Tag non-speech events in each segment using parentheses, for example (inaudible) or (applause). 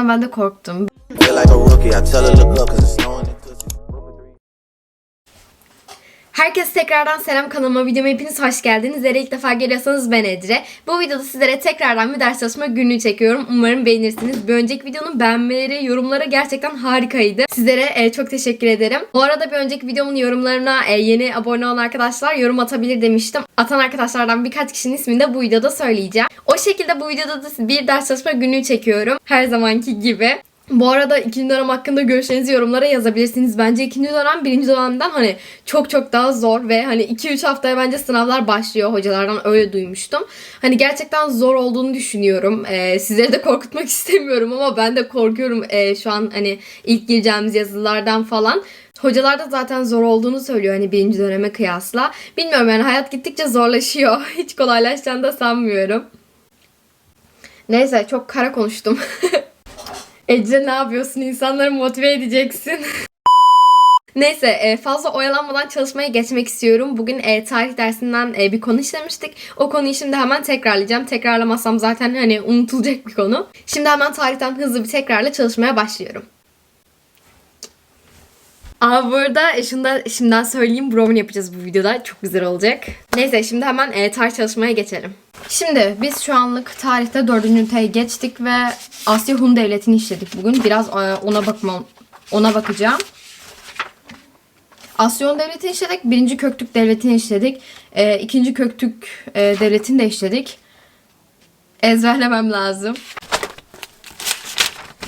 yüzden ben de korktum. Herkese tekrardan selam kanalıma videoma hepiniz hoş geldiniz. Eğer ilk defa geliyorsanız ben Edre. Bu videoda sizlere tekrardan bir ders çalışma günlüğü çekiyorum. Umarım beğenirsiniz. Bir önceki videonun beğenmeleri, yorumları gerçekten harikaydı. Sizlere e, çok teşekkür ederim. Bu arada bir önceki videomun yorumlarına e, yeni abone olan arkadaşlar yorum atabilir demiştim. Atan arkadaşlardan birkaç kişinin ismini de bu videoda söyleyeceğim. O şekilde bu videoda da bir ders çalışma günlüğü çekiyorum. Her zamanki gibi. Bu arada ikinci dönem hakkında görüşlerinizi yorumlara yazabilirsiniz. Bence ikinci dönem birinci dönemden hani çok çok daha zor ve hani 2-3 haftaya bence sınavlar başlıyor hocalardan öyle duymuştum. Hani gerçekten zor olduğunu düşünüyorum. Ee, sizleri de korkutmak (laughs) istemiyorum ama ben de korkuyorum ee, şu an hani ilk gireceğimiz yazılardan falan. Hocalar da zaten zor olduğunu söylüyor hani birinci döneme kıyasla. Bilmiyorum yani hayat gittikçe zorlaşıyor. (laughs) Hiç kolaylaşacağını da sanmıyorum. Neyse çok kara konuştum. (laughs) Ece ne yapıyorsun? İnsanları motive edeceksin. (laughs) Neyse e, fazla oyalanmadan çalışmaya geçmek istiyorum. Bugün e, tarih dersinden e, bir konu işlemiştik. O konuyu şimdi hemen tekrarlayacağım. Tekrarlamazsam zaten hani unutulacak bir konu. Şimdi hemen tarihten hızlı bir tekrarla çalışmaya başlıyorum. Aa bu arada şunu da şimdiden söyleyeyim. Brownie yapacağız bu videoda. Çok güzel olacak. Neyse şimdi hemen tarih çalışmaya geçelim. Şimdi biz şu anlık tarihte 4. üniteye geçtik ve Asya Hun Devleti'ni işledik bugün. Biraz e, ona bakmam ona bakacağım. Asya Hun Devleti'ni işledik. Birinci Köktürk Devleti'ni işledik. E, ikinci Köktürk e, Devleti'ni de işledik. Ezberlemem lazım.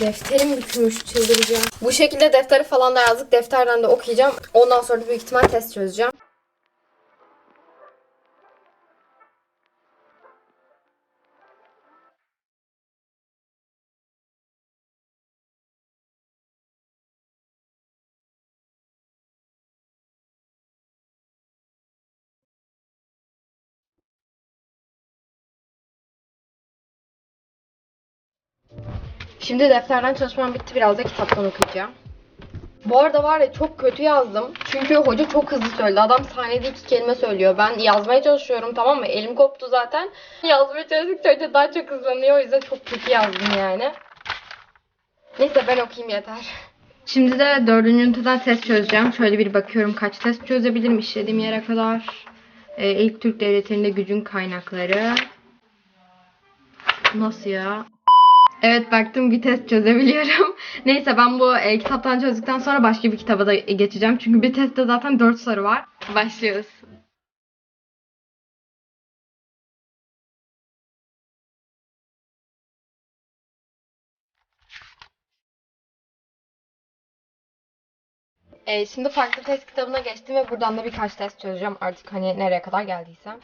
Defterim bükmüş çıldıracağım. Bu şekilde defteri falan da yazdık. Defterden de okuyacağım. Ondan sonra da büyük ihtimal test çözeceğim. Şimdi defterden çalışmam bitti. Biraz da kitaptan okuyacağım. Bu arada var ya çok kötü yazdım. Çünkü hoca çok hızlı söyledi. Adam saniyede iki kelime söylüyor. Ben yazmaya çalışıyorum tamam mı? Elim koptu zaten. Yazmaya çalıştıkça hoca daha çok hızlanıyor. O yüzden çok kötü yazdım yani. Neyse ben okuyayım yeter. Şimdi de dördüncü üniteden test çözeceğim. Şöyle bir bakıyorum kaç test çözebilirim işlediğim yere kadar. Ee, ilk Türk Devleti'nde gücün kaynakları. Nasıl ya? Evet baktım bir test çözebiliyorum. (laughs) Neyse ben bu e, kitaptan çözdükten sonra başka bir kitaba da geçeceğim. Çünkü bir testte zaten 4 soru var. Başlıyoruz. E, şimdi farklı test kitabına geçtim ve buradan da birkaç test çözeceğim artık hani nereye kadar geldiysem.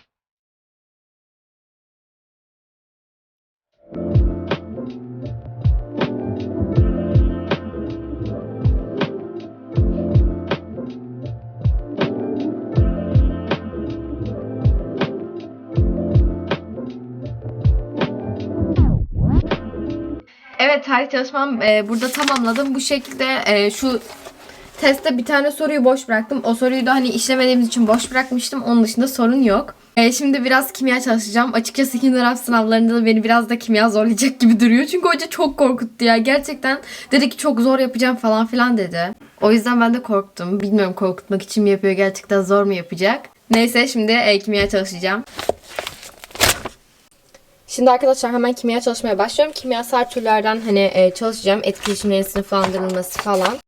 Tarih çalışmam e, burada tamamladım. Bu şekilde e, şu testte bir tane soruyu boş bıraktım. O soruyu da hani işlemediğimiz için boş bırakmıştım. Onun dışında sorun yok. E, şimdi biraz kimya çalışacağım. Açıkçası ikinci dönem sınavlarında da beni biraz da kimya zorlayacak gibi duruyor. Çünkü hoca çok korkuttu ya. Gerçekten dedi ki çok zor yapacağım falan filan dedi. O yüzden ben de korktum. Bilmiyorum korkutmak için mi yapıyor gerçekten zor mu yapacak. Neyse şimdi e, kimya çalışacağım. Şimdi arkadaşlar hemen kimya çalışmaya başlıyorum. Kimyasal türlerden hani e, çalışacağım. Etkileşimlerin sınıflandırılması falan.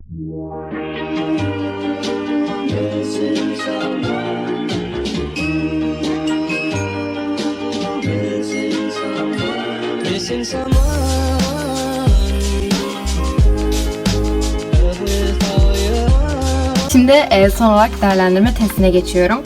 Missing someone Şimdi e, son olarak değerlendirme testine geçiyorum.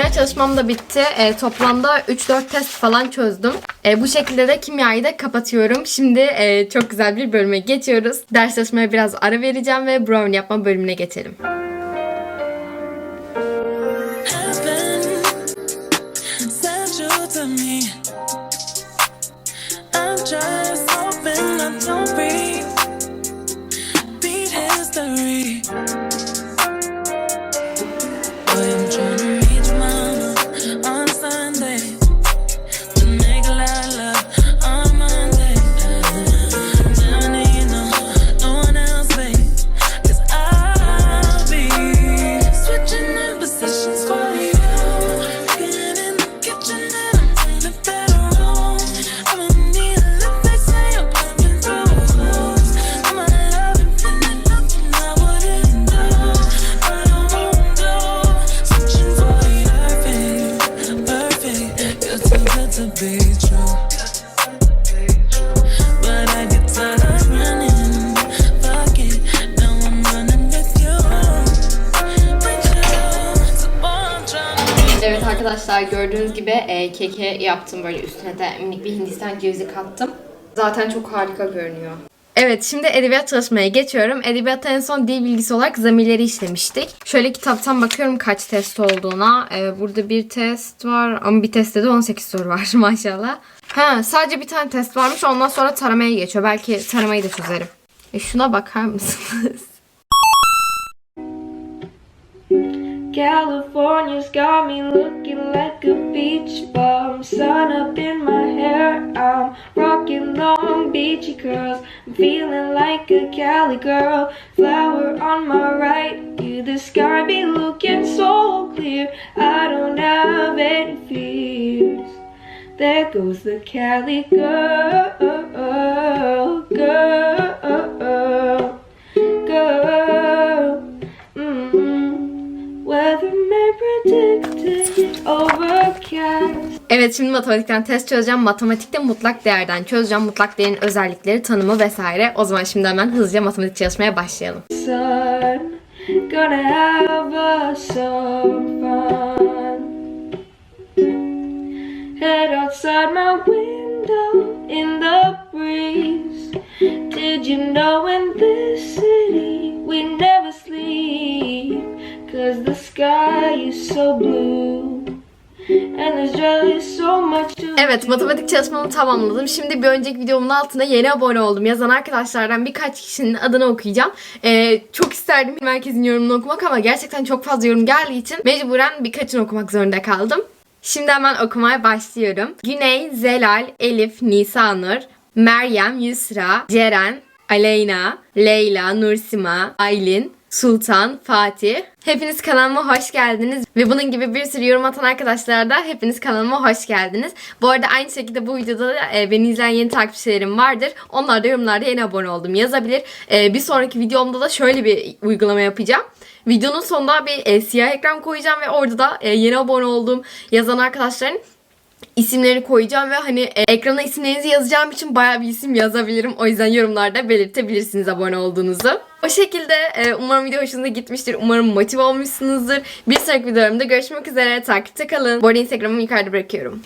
Kimya çalışmam da bitti. E, toplamda 3-4 test falan çözdüm. E, bu şekilde de kimyayı da kapatıyorum. Şimdi e, çok güzel bir bölüme geçiyoruz. Ders çalışmaya biraz ara vereceğim ve brownie yapma bölümüne geçelim. Arkadaşlar gördüğünüz gibi e, keke yaptım böyle üstüne de minik bir hindistan cevizi kattım. Zaten çok harika görünüyor. Evet şimdi edebiyat çalışmaya geçiyorum. Edebiyatta en son dil bilgisi olarak zamirleri işlemiştik. Şöyle kitaptan bakıyorum kaç test olduğuna. Ee, burada bir test var ama bir testte de 18 soru var (laughs) maşallah. Ha sadece bir tane test varmış ondan sonra taramaya geçiyor. Belki taramayı da çözerim. E şuna bakar mısınız? California's got me looking like a beach bum. Sun up in my hair, I'm rocking long beachy curls. I'm feeling like a Cali girl. Flower on my right, you the sky be looking so clear. I don't have any fears. There goes the Cali girl, girl, girl. Evet şimdi matematikten test çözeceğim. Matematikte mutlak değerden çözeceğim. Mutlak değerin özellikleri, tanımı vesaire. O zaman şimdi hemen hızlıca matematik çalışmaya başlayalım. Sun, gonna have. Head outside my window in the breeze. Did you know in this city we never sleep? Cause the sky is so blue. Evet matematik çalışmamı tamamladım. Şimdi bir önceki videomun altına yeni abone oldum yazan arkadaşlardan birkaç kişinin adını okuyacağım. Ee, çok isterdim herkesin yorumunu okumak ama gerçekten çok fazla yorum geldiği için mecburen birkaçını okumak zorunda kaldım. Şimdi hemen okumaya başlıyorum. Güney, Zelal, Elif, Nisanur, Meryem, Yusra, Ceren, Aleyna, Leyla, Nursima, Aylin, Sultan, Fatih. Hepiniz kanalıma hoş geldiniz. Ve bunun gibi bir sürü yorum atan arkadaşlar da hepiniz kanalıma hoş geldiniz. Bu arada aynı şekilde bu videoda da e, beni izleyen yeni takipçilerim vardır. Onlar da yorumlarda yeni abone oldum yazabilir. E, bir sonraki videomda da şöyle bir uygulama yapacağım. Videonun sonunda bir e, siyah ekran koyacağım ve orada da yeni abone olduğum yazan arkadaşların isimlerini koyacağım ve hani e, ekrana isimlerinizi yazacağım için bayağı bir isim yazabilirim. O yüzden yorumlarda belirtebilirsiniz abone olduğunuzu. O şekilde e, umarım video hoşunuza gitmiştir. Umarım motive olmuşsunuzdur. Bir sonraki videolarımda görüşmek üzere. Takipte kalın. Bu arada Instagram'ımı yukarıda bırakıyorum.